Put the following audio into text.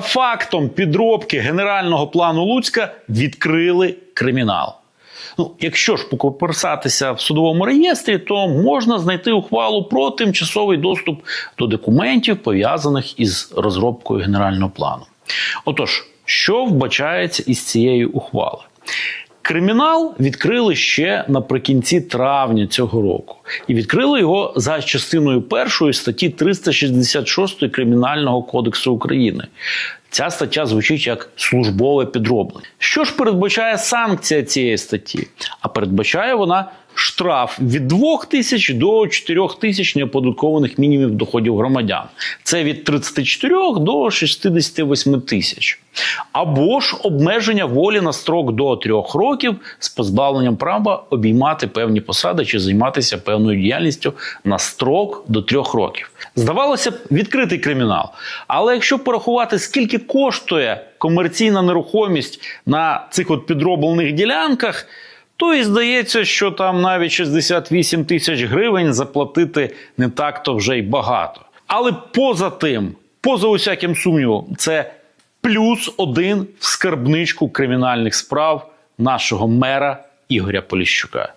Фактом підробки генерального плану Луцька відкрили кримінал. Ну, якщо ж покоперсатися в судовому реєстрі, то можна знайти ухвалу про тимчасовий доступ до документів, пов'язаних із розробкою генерального плану. Отож, що вбачається із цієї ухвали? Кримінал відкрили ще наприкінці травня цього року, і відкрили його за частиною першої статті 366 Кримінального кодексу України. Ця стаття звучить як службове підроблення. Що ж передбачає санкція цієї статті? А передбачає вона штраф від 2 тисяч до 4 тисяч неоподаткованих мінімумів доходів громадян. Це від 34 до 68 тисяч. Або ж обмеження волі на строк до 3 років з позбавленням права обіймати певні посади чи займатися певною діяльністю на строк до 3 років. Здавалося б, відкритий кримінал. Але якщо порахувати, скільки коштує комерційна нерухомість на цих от підроблених ділянках, то і здається, що там навіть 68 тисяч гривень заплатити не так-то вже й багато. Але поза тим, поза усяким сумнівом, це плюс один в скарбничку кримінальних справ нашого мера Ігоря Поліщука.